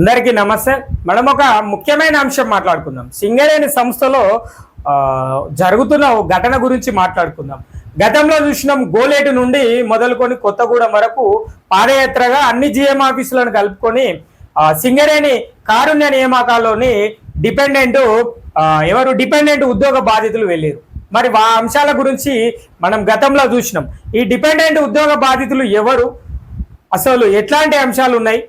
అందరికీ నమస్తే. మనం ఒక ముఖ్యమైన అంశం మాట్లాడుకుందాం. సింగరేణి సంస్థలో జరుగుతున్న ఓ ఘటన గురించి మాట్లాడుకుందాం. గతంలో చూసినాం గోలేటు నుండి మొదలుకొని కొత్తగూడెం వరకు పాదయాత్రగా అన్ని జిఎం ఆఫీసులను కలుపుకొని సింగరేణి కారుణ్య నియామకాల్లోని డిపెండెంట్ ఎవరు డిపెండెంట్ ఉద్యోగ బాధితులు వెళ్ళారు. మరి ఆ అంశాల గురించి మనం గతంలో చూసినాం. ఈ డిపెండెంట్ ఉద్యోగ బాధితులు ఎవరు? అసలు ఎట్లాంటి అంశాలు ఉన్నాయి?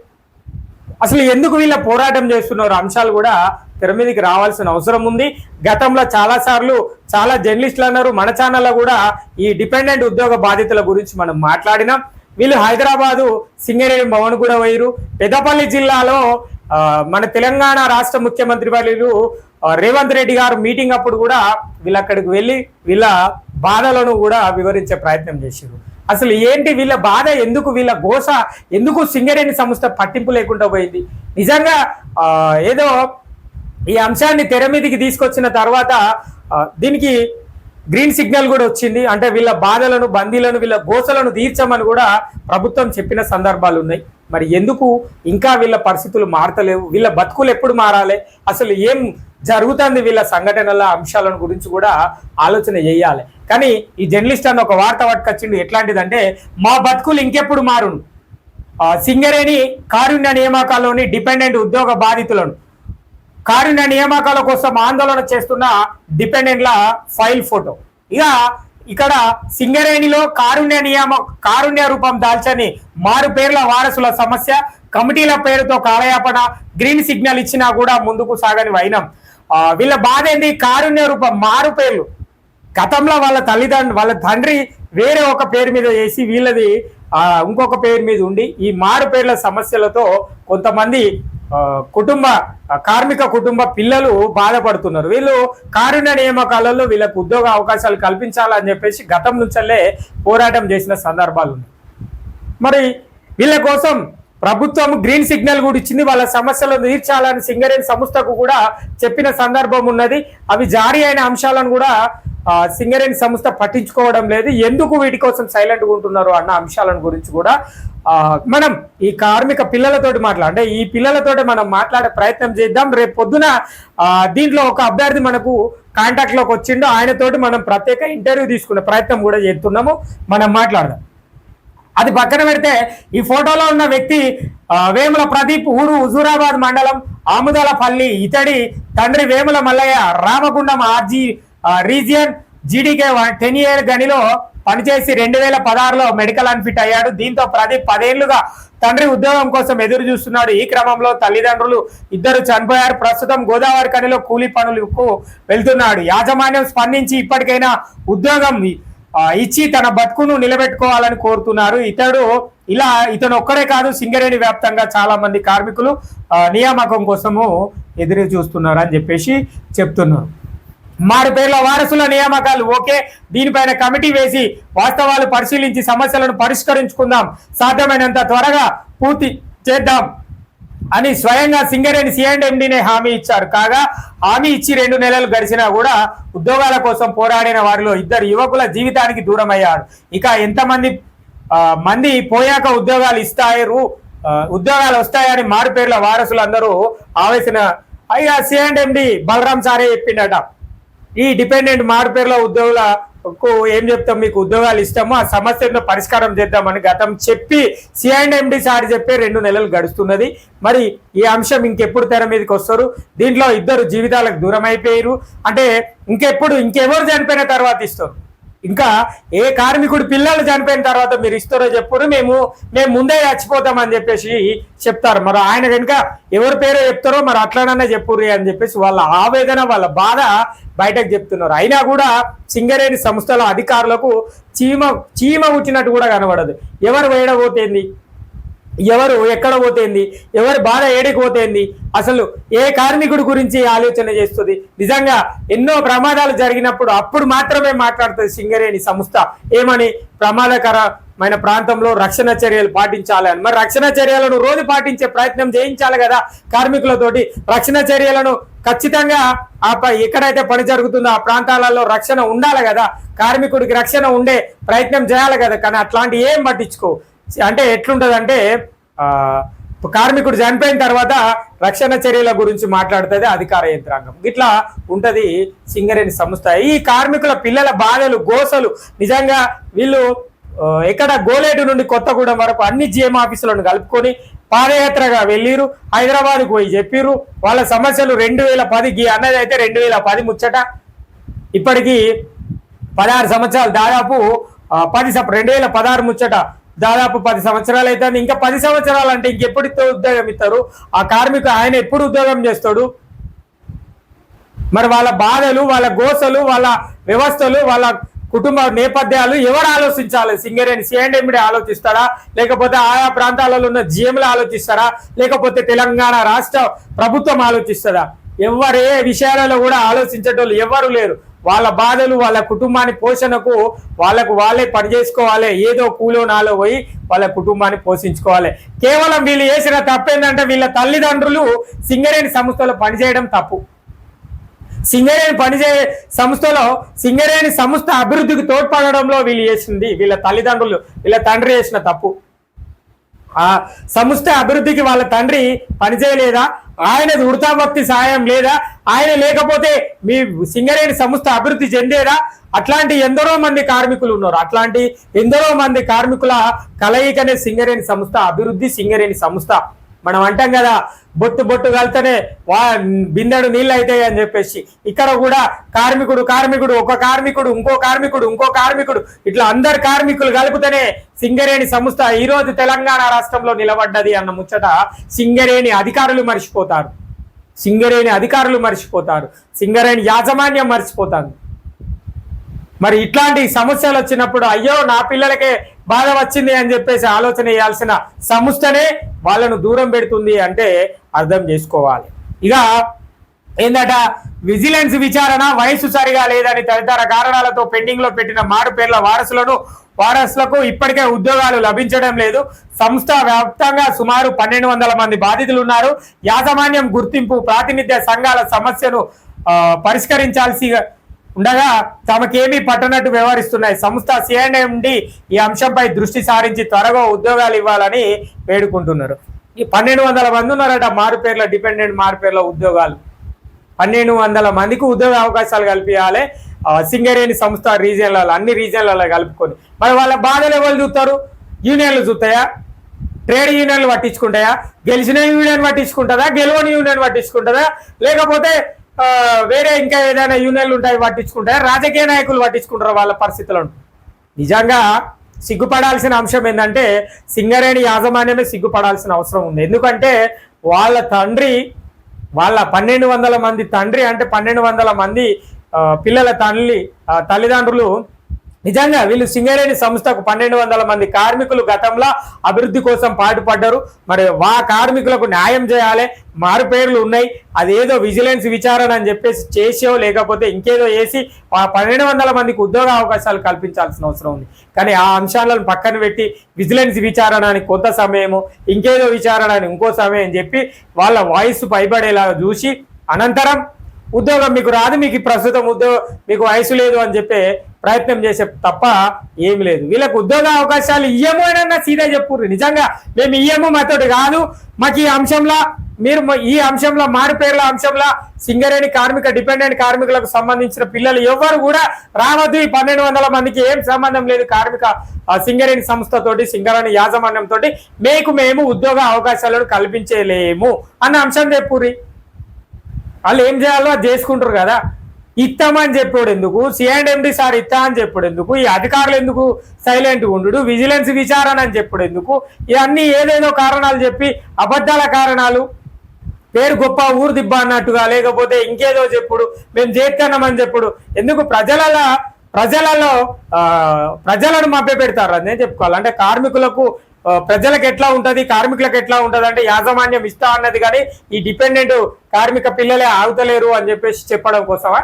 అసలు ఎందుకు వీళ్ళ పోరాటం చేస్తున్నారు అంశాలు కూడా తెర మీదకి రావాల్సిన అవసరం ఉంది. గతంలో చాలా సార్లు చాలా జర్నలిస్టులు అన్నారు. మన ఛానల్లో కూడా ఈ డిపెండెంట్ ఉద్యోగ బాధితుల గురించి మనం మాట్లాడినాం. వీళ్ళు హైదరాబాదు సింగరేణి భవన్ కూడా పోయారు పెద్దపల్లి జిల్లాలో మన తెలంగాణ రాష్ట్ర ముఖ్యమంత్రి వాళ్ళు రేవంత్ రెడ్డి గారు మీటింగ్ అప్పుడు కూడా వీళ్ళు అక్కడికి వెళ్ళి వీళ్ళ బాధలను కూడా వివరించే ప్రయత్నం చేశారు అసలు ఏంటి వీళ్ళ బాధ? ఎందుకు వీళ్ళ గోస ఎందుకు సింగరేణి సంస్థ పట్టింపు లేకుండా పోయింది? నిజంగా ఏదో ఈ అంశాన్ని తెర మీదకి తీసుకొచ్చిన తర్వాత దీనికి గ్రీన్ సిగ్నల్ కూడా వచ్చింది. అంటే వీళ్ళ బాధలను బందీలను వీళ్ళ గోసలను తీర్చమని కూడా ప్రభుత్వం చెప్పిన సందర్భాలు ఉన్నాయి. మరి ఎందుకు ఇంకా వీళ్ళ పరిస్థితులు మారతలేవు? వీళ్ళ బతుకులు ఎప్పుడు మారాలి? అసలు ఏం జరుగుతుంది వీళ్ళ సంఘటనల అంశాలను గురించి కూడా ఆలోచన చేయాలి. కానీ ఈ జర్నలిస్ట్ అన్న ఒక వార్త పట్టుకొచ్చిండు ఎట్లాంటిదంటే మా బతుకులు ఇంకెప్పుడు మారును. సింగరేణి కారుణ్య నియామకాల్లోని డిపెండెంట్ ఉద్యోగ బాధితులను. కారుణ్య నియామకాల కోసం ఆందోళన చేస్తున్న డిపెండెంట్ల ఫైల్ ఫోటో. ఇక ఇక్కడ సింగరేణిలో కారుణ్య నియామ కారుణ్య రూపం దాల్చని మారు పేర్ల వారసుల సమస్య కమిటీల పేరుతో కాలయాపన గ్రీన్ సిగ్నల్ ఇచ్చినా కూడా ముందుకు సాగని వైనం. వీళ్ళ బాధ ఏంది? కారుణ్య రూపం మారు పేర్లు. గతంలో వాళ్ళ తల్లిదండ్రులు వాళ్ళ తండ్రి వేరే ఒక పేరు మీద చేసి వీళ్ళది ఇంకొక పేరు మీద ఉండి ఈ మారు పేర్ల సమస్యలతో కొంతమంది కుటుంబ కార్మిక కుటుంబ పిల్లలు బాధపడుతున్నారు. వీళ్ళు కారుణ్య నియామకాలలో వీళ్ళకు ఉద్యోగ అవకాశాలు కల్పించాలని చెప్పేసి గతం నుంచల్లే పోరాటం చేసిన సందర్భాలు ఉన్నాయి. మరి వీళ్ళ కోసం ప్రభుత్వం గ్రీన్ సిగ్నల్ కూడా ఇచ్చింది. వాళ్ళ సమస్యలు తీర్చాలని సింగరేణి సంస్థకు కూడా చెప్పిన సందర్భం ఉన్నది. అవి జారీ అయిన అంశాలను కూడా సింగరేణి సంస్థ పట్టించుకోవడం లేదు. ఎందుకు వీటి కోసం సైలెంట్గా ఉంటున్నారు అన్న అంశాలను గురించి కూడా మనం ఈ కార్మిక పిల్లలతోటి మాట్లాడ అంటే ఈ పిల్లలతోటి మనం మాట్లాడే ప్రయత్నం చేద్దాం. రేపు పొద్దున దీంట్లో ఒక అభ్యర్థి మనకు కాంటాక్ట్లోకి వచ్చిండు. ఆయనతోటి మనం ప్రత్యేక ఇంటర్వ్యూ తీసుకునే ప్రయత్నం కూడా చేస్తున్నాము. మనం మాట్లాడదాం. అది పక్కన పెడితే ఈ ఫోటోలో ఉన్న వ్యక్తి వేముల ప్రదీప్ ఊరు హుజూరాబాద్ మండలం ఆముదలపల్లి ఇతడి తండ్రి Vemula Mallaiah Ramagundam RG region GDK ten year గనిలో పనిచేసి రెండు వేల పదహారులో మెడికల్ అన్ఫిట్ అయ్యాడు. దీంతో ప్రదీప్ పదేళ్ళుగా తండ్రి ఉద్యోగం కోసం ఎదురు చూస్తున్నాడు. ఈ క్రమంలో తల్లిదండ్రులు ఇద్దరు చనిపోయారు. ప్రస్తుతం గోదావరి కనిలో కూలీ పనులకు వెళ్తున్నాడు. యాజమాన్యం స్పందించి ఇప్పటికైనా ఉద్యోగం ఇచ్చి తన బతుకును నిలబెట్టుకోవాలని కోరుతున్నారు. ఇతడు ఇలా ఇతను ఒక్కడే కాదు సింగరేణి వ్యాప్తంగా చాలా మంది కార్మికులు నియామకం కోసము ఎదురు చూస్తున్నారు అని చెప్పేసి చెప్తున్నారు. మారు పేర్ల వారసుల నియామకాలు ఓకే దీనిపైన కమిటీ వేసి వాస్తవాలు పరిశీలించి సమస్యలను పరిష్కరించుకుందాం. సాధ్యమైనంత త్వరగా పూర్తి చేద్దాం. అని స్వయంగా సింగరేణి సిఎండ్ ఎండీనే హామీ ఇచ్చారు. కాగా హామీ ఇచ్చి రెండు నెలలు గడిచినా కూడా ఉద్యోగాల కోసం పోరాడిన వారిలో ఇద్దరు యువకుల జీవితానికి దూరం అయ్యారు ఇక ఎంతమంది మంది పోయాక ఉద్యోగాలు ఇస్తాయరు ఉద్యోగాలు వస్తాయని మారు పేర్ల వారసులు ఆవేశన అయ్యా సిఎండ్ ఎండి బలరాం సారే చెప్పిండట. ఈ డిపెండెంట్ మారు పేర్ల ఏం చెప్తాం మీకు ఉద్యోగాలు ఇస్తాము ఆ సమస్యను పరిష్కారం చేద్దామని గతం చెప్పి సిఐండ్ ఎండి సార్ చెప్పే రెండు నెలలు గడుస్తున్నది. మరి ఈ అంశం ఇంకెప్పుడు తెర మీదకి వస్తారు? దీంట్లో ఇద్దరు జీవితాలకు దూరం అయిపోయారు అంటే ఇంకెప్పుడు ఇంకెవరు చనిపోయిన తర్వాత ఇస్తారు? ఇంకా ఏ కార్మికుడు పిల్లలు చనిపోయిన తర్వాత మీరు ఇస్తారో చెప్పుడు మేము మేము ముందే చచ్చిపోతామని చెప్పేసి చెప్తారు. మరి ఆయన కనుక ఎవరి పేరో చెప్తారో మరి అట్లానన్నా చెప్పుర్రి అని చెప్పేసి వాళ్ళ ఆవేదన వాళ్ళ బాధ బయటకు చెప్తున్నారు. అయినా కూడా సింగరేణి సంస్థల అధికారులకు చీమ చీమ ఉట్టినట్టు కూడా కనబడదు. ఎవరు వేయడబోతేంది ఎవరు ఎక్కడ పోతేంది? ఎవరు బాధ ఏడికి పోతేంది? అసలు ఏ కార్మికుడి గురించి ఆలోచన చేస్తుంది? నిజంగా ఎన్నో ప్రమాదాలు జరిగినప్పుడు అప్పుడు మాత్రమే మాట్లాడుతుంది సింగరేణి సంస్థ. ఏమని? ప్రమాదకరమైన ప్రాంతంలో రక్షణ చర్యలు పాటించాలని మరి రక్షణ చర్యలను రోజు పాటించే ప్రయత్నం చేయించాలి కదా కార్మికులతోటి. రక్షణ చర్యలను ఖచ్చితంగా ఆ ఎక్కడైతే పని జరుగుతుందో ఆ ప్రాంతాలలో రక్షణ ఉండాలి కదా. కార్మికుడికి రక్షణ ఉండే ప్రయత్నం చేయాలి కదా. కానీ అట్లాంటి ఏం పట్టించుకో? అంటే ఎట్లుంటదంటే కార్మికుడు చనిపోయిన తర్వాత రక్షణ చర్యల గురించి మాట్లాడుతుంది అధికార యంత్రాంగం. ఇట్లా ఉంటది సింగరేణి సంస్థ. ఈ కార్మికుల పిల్లల బాధలు గోసలు నిజంగా వీళ్ళు ఎక్కడ గోలేటు నుండి కొత్తగూడెం వరకు అన్ని జిఎం ఆఫీసులను కలుపుకొని పాదయాత్రగా వెళ్ళిరు హైదరాబాద్కు పోయి చెప్పిర్రు వాళ్ళ సమస్యలు రెండు వేల పది అన్నది అయితే రెండు వేల పది ముచ్చట. ఇప్పటికీ పదహారు సంవత్సరాలు దాదాపు పది రెండు వేల పదహారు ముచ్చట దాదాపు పది సంవత్సరాలు అయితే ఇంకా పది సంవత్సరాలు అంటే ఇంకెప్పుడు ఉద్యోగం ఇస్తారు? ఆ కార్మికు ఆయన ఎప్పుడు ఉద్యోగం చేస్తాడు? మరి వాళ్ళ బాధలు వాళ్ళ గోసలు వాళ్ళ వ్యవస్థలు వాళ్ళ కుటుంబ నేపథ్యాలు ఎవరు ఆలోచించాలి? సింగరేణి సిఎండి ఆలోచిస్తారా? లేకపోతే ఆయా ప్రాంతాలలో ఉన్న జిఎంలు ఆలోచిస్తారా? లేకపోతే తెలంగాణ రాష్ట్ర ప్రభుత్వం ఆలోచిస్తారా ఎవరు ఏ విషయాలలో కూడా ఆలోచించేటోళ్ళు ఎవరు లేరు. వాళ్ళ బాధలు వాళ్ళ కుటుంబాన్ని పోషణకు వాళ్ళకు వాళ్ళే పని చేసుకోవాలి. ఏదో కూలో నాలో పోయి వాళ్ళ కుటుంబాన్ని పోషించుకోవాలి. కేవలం వీళ్ళు చేసిన తప్పేందంటే వీళ్ళ తల్లిదండ్రులు సింగరేణి సంస్థలో పనిచేయడం తప్పు. సింగరేణి పనిచే సంస్థలో సింగరేణి సంస్థ అభివృద్ధికి తోడ్పడడంలో వీళ్ళు చేసింది వీళ్ళ తల్లిదండ్రులు వీళ్ళ తండ్రి చేసిన తప్పు. ఆ సంస్థ అభివృద్ధికి వాళ్ళ తండ్రి పనిచేయలేదా? ఆయన వృతాభక్తి సాయం లేదా? ఆయన లేకపోతే మీ సింగరేణి సంస్థ అభివృద్ధి చెందేదా? అట్లాంటి ఎందరో మంది కార్మికులు ఉన్నారు. అట్లాంటి ఎందరో మంది కార్మికుల కలయికనే సింగరేణి సంస్థ అభివృద్ధి సింగరేణి సంస్థ. మనం అంటాం కదా బొట్టు బొట్టు కలితేనే వా బిందెడు నీళ్ళు అవుతాయి అని చెప్పేసి. ఇక్కడ కూడా కార్మికుడు కార్మికుడు ఒక కార్మికుడు ఇంకో కార్మికుడు ఇంకో కార్మికుడు. ఇట్లా అందరు కార్మికులు కలిపితేనే సింగరేణి సంస్థ ఈరోజు తెలంగాణ రాష్ట్రంలో నిలబడ్డది అన్న ముచ్చట సింగరేణి అధికారులు మర్చిపోతారు. సింగరేణి అధికారులు మర్చిపోతారు. సింగరేణి యాజమాన్యం మర్చిపోతారు. మరి ఇట్లాంటి సమస్యలు వచ్చినప్పుడు అయ్యో నా పిల్లలకే బాధ వచ్చింది అని చెప్పేసి ఆలోచన చేయాల్సిన సంస్థనే వాళ్ళను దూరం పెడుతుంది అంటే అర్థం చేసుకోవాలి. ఇక ఏందట? విజిలెన్స్ విచారణ వయసు సరిగా లేదని తదితర కారణాలతో పెండింగ్లో పెట్టిన మారు పేర్ల వారసులను వారసులకు ఇప్పటికే ఉద్యోగాలు లభించడం లేదు. సంస్థ వ్యాప్తంగా సుమారు పన్నెండు వందల మంది బాధితులు ఉన్నారు. యాజమాన్యం గుర్తింపు ప్రాతినిధ్య సంఘాల సమస్యను పరిష్కరించాల్సి ఉండగా తమకేమీ పట్టనట్టు వ్యవహరిస్తున్నాయి. సంస్థ సిఎండి ఈ అంశంపై దృష్టి సారించి త్వరగా ఉద్యోగాలు ఇవ్వాలని వేడుకుంటున్నారు. ఈ పన్నెండు వందల మంది ఉన్నారట మారు పేర్ల డిపెండెంట్ మారు పేర్ల ఉద్యోగాలు. పన్నెండు వందల మందికి ఉద్యోగ అవకాశాలు కల్పించాలి. సింగరేణి సంస్థ రీజియన్లలో అన్ని రీజియన్లలో కలుపుకొని. మరి వాళ్ళ బాధలు ఎవరు చూస్తారు? యూనియన్లు చూస్తాయా? ట్రేడ్ యూనియన్లు పట్టించుకుంటాయా? గెలిచిన యూనియన్ పట్టించుకుంటుందా? గెలవని యూనియన్ పట్టించుకుంటుందా? లేకపోతే వేరే ఇంకా ఏదైనా యూనియన్లు ఉంటాయి పట్టించుకుంటాయా? రాజకీయ నాయకులు పట్టించుకుంటారు వాళ్ళ పరిస్థితులను? నిజంగా సిగ్గుపడాల్సిన అంశం ఏంటంటే సింగరేణి యాజమాన్యమే సిగ్గుపడాల్సిన అవసరం ఉంది. ఎందుకంటే వాళ్ళ తండ్రి వాళ్ళ పన్నెండు వందల మంది తండ్రి అంటే పన్నెండు వందల మంది పిల్లల తల్లి తల్లిదండ్రులు నిజంగా వీళ్ళు సింగరేణి సంస్థకు పన్నెండు వందల మంది కార్మికులు గతంలో అభివృద్ధి కోసం పాటుపడ్డారు. మరి వా కార్మికులకు న్యాయం చేయాలి మారు పేర్లు ఉన్నాయి అదేదో విజిలెన్స్ విచారణ అని చెప్పేసి చేసో లేకపోతే ఇంకేదో వేసి ఆ పన్నెండు వందల మందికి ఉద్యోగ అవకాశాలు కల్పించాల్సిన అవసరం ఉంది. కానీ ఆ అంశాలను పక్కన పెట్టి విజిలెన్స్ విచారణ అని కొంత సమయము ఇంకేదో విచారణ అని ఇంకో సమయం అని చెప్పి వాళ్ళ వాయిస్ పైబడేలాగా చూసి అనంతరం ఉద్యోగం మీకు రాదు మీకు ప్రస్తుతం ఉద్యోగం మీకు వయసు లేదు అని చెప్పే ప్రయత్నం చేసే తప్ప ఏమి లేదు. వీళ్ళకు ఉద్యోగ అవకాశాలు ఇయ్యము అని సీదా చెప్పుర్రు. నిజంగా మేము ఇయ్యము మాతోటి కాదు. మాకు ఈ అంశంలో మీరు ఈ అంశంలో మారు పేర్ల అంశంలో సింగరేణి కార్మిక డిపెండెంట్ కార్మికులకు సంబంధించిన పిల్లలు ఎవరు కూడా రావద్దు. ఈ పన్నెండు వందల మందికి ఏం సంబంధం లేదు కార్మిక సింగరేణి సంస్థతోటి సింగరేణి యాజమాన్యం తోటి మీకు మేము ఉద్యోగ అవకాశాలను కల్పించలేము అన్న అంశం చెప్పుర్రి. వాళ్ళు ఏం చేయాలో అది చేసుకుంటారు కదా. ఇస్తామని చెప్పాడు ఎందుకు? సిఐండ్ఎండి సార్ ఇస్తా అని చెప్పాడు ఎందుకు? ఈ అధికారులు ఎందుకు సైలెంట్ ఉండు విజిలెన్స్ విచారణ అని చెప్పాడు ఎందుకు? ఇవన్నీ ఏదేదో కారణాలు చెప్పి అబద్ధాల కారణాలు. పేరు గొప్ప ఊరు దిబ్బ అన్నట్టుగా లేకపోతే ఇంకేదో చెప్పుడు. మేము చేస్తున్నామని చెప్పుడు. ఎందుకు? ప్రజలలో ప్రజలలో ప్రజలను మభ్య పెడతారు అదే చెప్పుకోవాలి. అంటే కార్మికులకు ప్రజలకు ఎట్లా ఉంటుంది కార్మికులకు ఎట్లా ఉంటుంది అంటే యాజమాన్యం ఇస్తా అన్నది కానీ ఈ డిపెండెంట్ కార్మిక పిల్లలే ఆగుతలేరు అని చెప్పేసి చెప్పడం కోసమా?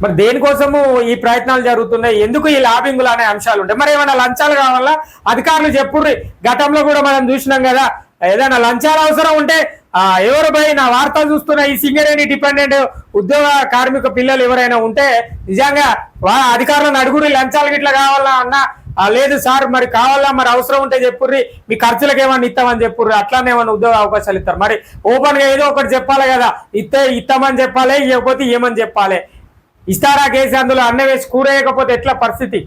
మరి దేనికోసము ఈ ప్రయత్నాలు జరుగుతున్నాయి? ఎందుకు ఈ లాబింగ్లు అనే అంశాలు ఉంటాయి? మరి ఏమైనా లంచాలు కావాలా? అధికారులు చెప్పుర్రి. గతంలో కూడా మనం చూసినాం కదా ఏదైనా లంచాలు అవసరం ఉంటే ఆ ఎవరు పోయి నా వార్తలు చూస్తున్న ఈ సింగరేణి డిపెండెంట్ ఉద్యోగ కార్మిక పిల్లలు ఎవరైనా ఉంటే నిజంగా వా అధికారులను అడుగురి లంచాలు గిట్లా కావాలా అన్న ఆ, లేదు సార్ మరి కావాలా మరి అవసరం ఉంటే చెప్పుర్రి మీ ఖర్చులకు ఏమన్నా ఇస్తామని చెప్పుర్రి అట్లానే ఏమన్నా ఉద్యోగ అవకాశాలు ఇస్తారు. మరి ఓపెన్గా ఏదో ఒకటి చెప్పాలి కదా ఇస్తే ఇస్తామని చెప్పాలి ఇవ్వకపోతే ఏమని చెప్పాలి. ఇస్తారా కేసు అందులో అన్న వేసి కూరేయకపోతే ఎట్లా పరిస్థితి?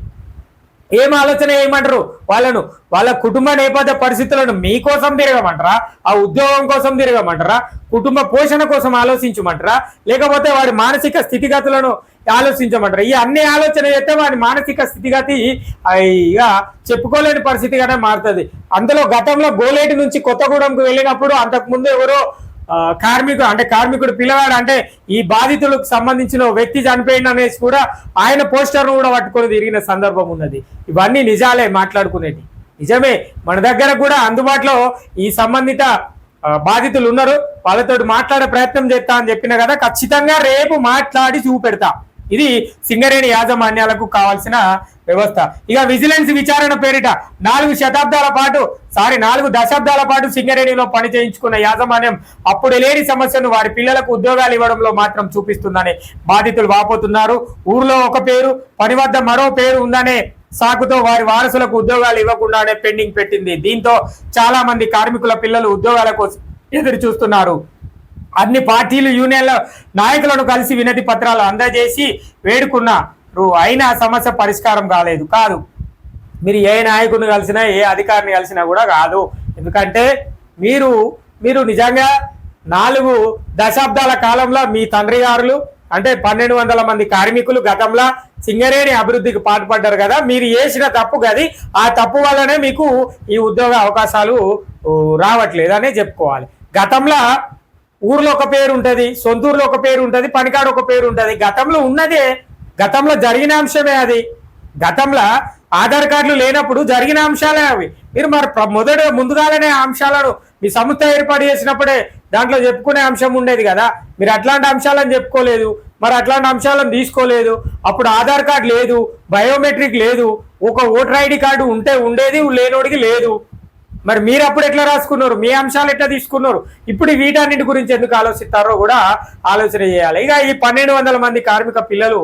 ఏం ఆలోచన ఏమంటారు? వాళ్ళను వాళ్ళ కుటుంబ నేపథ్య పరిస్థితులను మీకోసం తిరగమంటారా? ఆ ఉద్యోగం కోసం తిరగమంటారా? కుటుంబ పోషణ కోసం ఆలోచించమంటారా? లేకపోతే వాడి మానసిక స్థితిగతులను ఆలోచించమంటారా? ఈ అన్ని ఆలోచన చేస్తే వాడి మానసిక స్థితిగతి ఇక చెప్పుకోలేని పరిస్థితిగానే మారుతుంది. అందులో గతంలో గోలేటి నుంచి కొత్తగూడెంకు వెళ్ళినప్పుడు అంతకు ముందు ఎవరో కార్మికుడు అంటే కార్మికుడు పిల్లవాడు అంటే ఈ బాధితులకు సంబంధించిన వ్యక్తి చనిపోయింది అనేసి కూడా ఆయన పోస్టర్ కూడా పట్టుకొని తిరిగిన సందర్భం ఉన్నది. ఇవన్నీ నిజాలే మాట్లాడుకునేది. నిజమే మన దగ్గర కూడా అందుబాటులో ఈ సంబంధిత బాధితులు ఉన్నారు. వాళ్ళతో మాట్లాడే ప్రయత్నం చేస్తా అని చెప్పిన కదా ఖచ్చితంగా రేపు మాట్లాడి చూపెడతా. ఇది సింగరేణి యాజమాన్యాలకు కావాల్సిన వ్యవస్థ. ఇక విజిలెన్స్ విచారణ పేరిట నాలుగు శతాబ్దాల పాటు సారీ నాలుగు దశాబ్దాల పాటు సింగరేణిలో పని చేయించుకున్న యాజమాన్యం అప్పుడు లేని సమస్యను వారి పిల్లలకు ఉద్యోగాలు ఇవ్వడంలో మాత్రం చూపిస్తుందని బాధితులు వాపోతున్నారు. ఊర్లో ఒక పేరు పని వద్ద మరో పేరు ఉందనే సాకుతో వారి వారసులకు ఉద్యోగాలు ఇవ్వకుండానే పెండింగ్ పెట్టింది. దీంతో చాలా మంది కార్మికుల పిల్లలు ఉద్యోగాల కోసం ఎదురు చూస్తున్నారు. అన్ని పార్టీలు యూనియన్ల నాయకులను కలిసి వినతి పత్రాలు అందజేసి వేడుకున్న అయినా సమస్య పరిష్కారం కాలేదు. కాదు. మీరు ఏ నాయకుడిని కలిసినా ఏ అధికారిని కలిసినా కూడా కాదు. ఎందుకంటే మీరు మీరు నిజంగా నాలుగు దశాబ్దాల కాలంలో మీ తండ్రి గారులు అంటే పన్నెండు వందల మంది కార్మికులు గతంలో సింగరేణి అభివృద్ధికి పాటుపడ్డారు కదా మీరు చేసిన తప్పు గది ఆ తప్పు వల్లనే మీకు ఈ ఉద్యోగ అవకాశాలు రావట్లేదు అనే చెప్పుకోవాలి. గతంలో ఊర్లో ఒక పేరు ఉంటుంది సొంతూరులో ఒక పేరు ఉంటుంది పనికాడు ఒక పేరు ఉంటుంది. గతంలో ఉన్నదే గతంలో జరిగిన అంశమే అది. గతంలో ఆధార్ కార్డులు లేనప్పుడు జరిగిన అంశాలే అవి. మీరు మరి ప్ర- మొదట ముందుగానే అంశాలను మీ సంస్థ ఏర్పాటు చేసినప్పుడే దాంట్లో చెప్పుకునే అంశం ఉండేది కదా. మీరు అట్లాంటి అంశాలను చెప్పుకోలేదు. మరి అట్లాంటి అంశాలను తీసుకోలేదు. అప్పుడు ఆధార్ కార్డు లేదు. బయోమెట్రిక్ లేదు. ఒక ఓటర్ ఐడి కార్డు ఉంటే ఉండేది లేనోడికి లేదు. మరి మీరు అప్పుడు ఎట్లా రాసుకున్నారు? మీ అంశాలు ఎట్లా తీసుకున్నారు? ఇప్పుడు వీటన్నింటి వీటన్నిటి గురించి ఎందుకు ఆలోచిస్తారో కూడా ఆలోచన చేయాలి. ఇక ఈ పన్నెండు వందల మంది కార్మిక పిల్లలు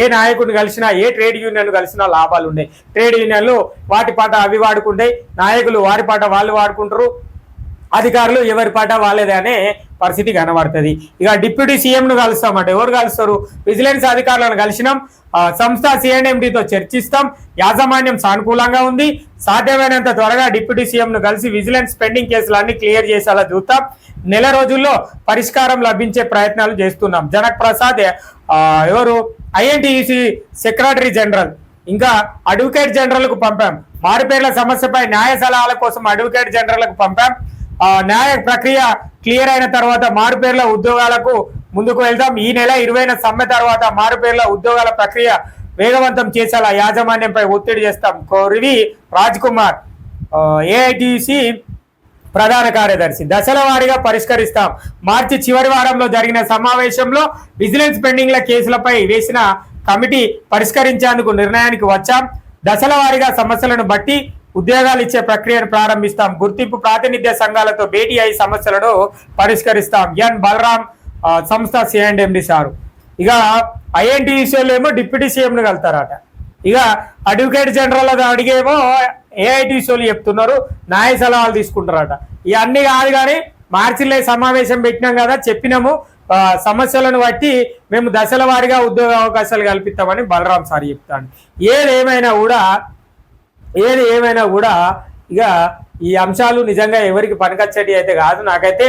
ఏ నాయకుడిని కలిసినా ఏ ట్రేడ్ యూనియన్ కలిసినా లాభాలు ఉన్నాయి. ట్రేడ్ యూనియన్లు వాటి పాట అవి వాడుకుంటాయి. నాయకులు వారి పాట వాళ్ళు వాడుకుంటారు. అధికారులు ఎవరి పాట వాళ్ళదే అనే పరిస్థితి కనబడుతుంది. ఇక డిప్యూటీ సీఎంను కలుస్తామంట. కలుస్తామంటే ఎవరు కలుస్తారు? విజిలెన్స్ అధికారులను కలిసినాం. సంస్థ సిఎన్ఎండితో చర్చిస్తాం. యాజమాన్యం సానుకూలంగా ఉంది. సాధ్యమైనంత త్వరగా డిప్యూటీ సీఎంను కలిసి విజిలెన్స్ పెండింగ్ కేసులన్నీ క్లియర్ చేసేలా చూస్తాం. నెల రోజుల్లో పరిష్కారం లభించే ప్రయత్నాలు చేస్తున్నాం. జనక్ ప్రసాద్ ఎవరు? INTUC secretary general. ఇంకా అడ్వకేట్ జనరల్కు పంపాం. మారుపేర్ల సమస్యపై న్యాయ సలహాల కోసం అడ్వకేట్ జనరల్కు పంపాం. న్యాయ ప్రక్రియ క్లియర్ అయిన తర్వాత మారుపేర్ల ఉద్యోగాలకు ముందుకు వెళ్తాం ఈ నెల ఇరవైన సమ్మె తర్వాత మారుపేర్ల ఉద్యోగాల ప్రక్రియ వేగవంతం చేసేలా యాజమాన్యంపై ఒత్తిడి చేస్తాం. కోరివి రాజ్ కుమార్ ఏఐటిసి ప్రధాన కార్యదర్శి. దశల వారీగా పరిష్కరిస్తాం. మార్చి చివరి వారంలో జరిగిన సమావేశంలో విజిలెన్స్ పెండింగ్ల కేసులపై వేసిన కమిటీ పరిష్కరించేందుకు నిర్ణయానికి వచ్చాం. దశల వారీగా సమస్యలను బట్టి ఉద్యోగాలు ఇచ్చే ప్రక్రియను ప్రారంభిస్తాం. గుర్తింపు ప్రాతినిధ్య సంఘాలతో భేటీ అయి సమస్యలను పరిష్కరిస్తాం. ఎన్ బలరాం సంస్థ సిఎండి సారు. ఇక ఐఎన్టీసీలో ఏమో డిప్యూటీ సీఎం వెళ్తారట కలుతారట. ఇక అడ్వకేట్ జనరల్ అది అడిగేమో ఏఐటీసీలు చెప్తున్నారు. న్యాయ సలహాలు తీసుకుంటారట. ఇవన్నీ కాదు కానీ మార్చిలో సమావేశం పెట్టినాం కదా చెప్పినాము. సమస్యలను బట్టి మేము దశల వారీగా ఉద్యోగ అవకాశాలు కల్పిస్తామని బలరాం సార్ చెప్తాను ఏదేమైనా కూడా ఏది ఏమైనా కూడా ఇక ఈ అంశాలు నిజంగా ఎవరికి పనికొచ్చేటి అయితే కాదు. నాకైతే